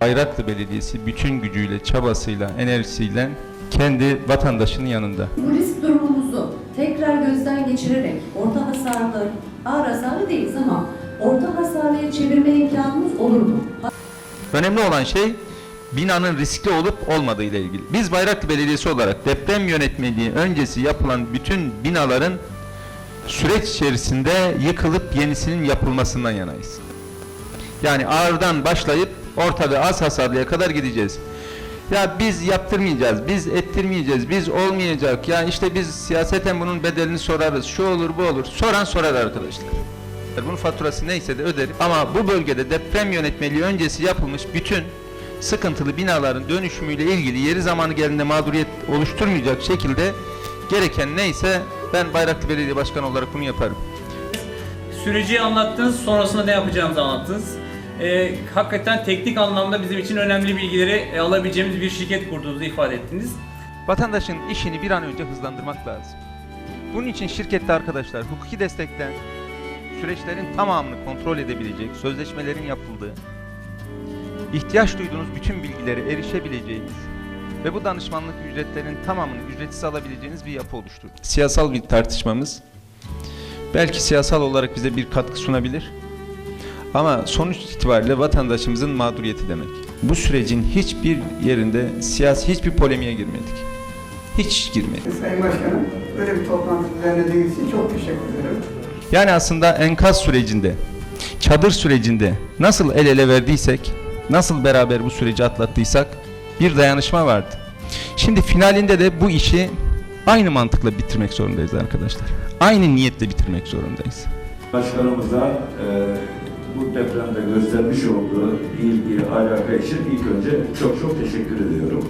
Bayraklı Belediyesi bütün gücüyle, çabasıyla, enerjisiyle kendi vatandaşının yanında. Bu risk durumumuzu tekrar gözden geçirerek orta hasarlı, ağır hasarlı değiliz ama orta hasarlıya çevirme imkanımız olur mu? Önemli olan şey binanın riskli olup olmadığı ile ilgili. Biz Bayraklı Belediyesi olarak deprem yönetmeliği öncesi yapılan bütün binaların süreç içerisinde yıkılıp yenisinin yapılmasından yanayız. Yani ağırdan başlayıp orta ve az hasarlıya kadar gideceğiz. Ya biz yaptırmayacağız, biz ettirmeyeceğiz, biz olmayacak. Ya işte biz siyaseten bunun bedelini sorarız. Şu olur, bu olur. Soran sorar arkadaşlar. Bunun faturası neyse de öderim. Ama bu bölgede deprem yönetmeliği öncesi yapılmış bütün sıkıntılı binaların dönüşümüyle ilgili yeri zamanı geldiğinde mağduriyet oluşturmayacak şekilde gereken neyse ben Bayraklı Belediye Başkanı olarak bunu yaparım. Süreci anlattınız, sonrasında ne yapacağınızı anlattınız. Ee, hakikaten teknik anlamda bizim için önemli bilgileri e, alabileceğimiz bir şirket kurduğunuzu ifade ettiniz. Vatandaşın işini bir an önce hızlandırmak lazım. Bunun için şirkette arkadaşlar hukuki destekten süreçlerin tamamını kontrol edebilecek, sözleşmelerin yapıldığı, ihtiyaç duyduğunuz bütün bilgilere erişebileceğiniz ve bu danışmanlık ücretlerinin tamamını ücretsiz alabileceğiniz bir yapı oluşturdu. Siyasal bir tartışmamız belki siyasal olarak bize bir katkı sunabilir. Ama sonuç itibariyle vatandaşımızın mağduriyeti demek. Bu sürecin hiçbir yerinde siyasi hiçbir polemiğe girmedik. Hiç girmedik. Sayın Başkanım, böyle bir toplantı düzenlediğiniz için çok teşekkür ederim. Yani aslında enkaz sürecinde, çadır sürecinde nasıl el ele verdiysek, nasıl beraber bu süreci atlattıysak bir dayanışma vardı. Şimdi finalinde de bu işi aynı mantıkla bitirmek zorundayız arkadaşlar. Aynı niyetle bitirmek zorundayız. Başkanımıza e, bu depremde göstermiş olduğu ilgi, alaka için ilk önce çok çok teşekkür ediyorum.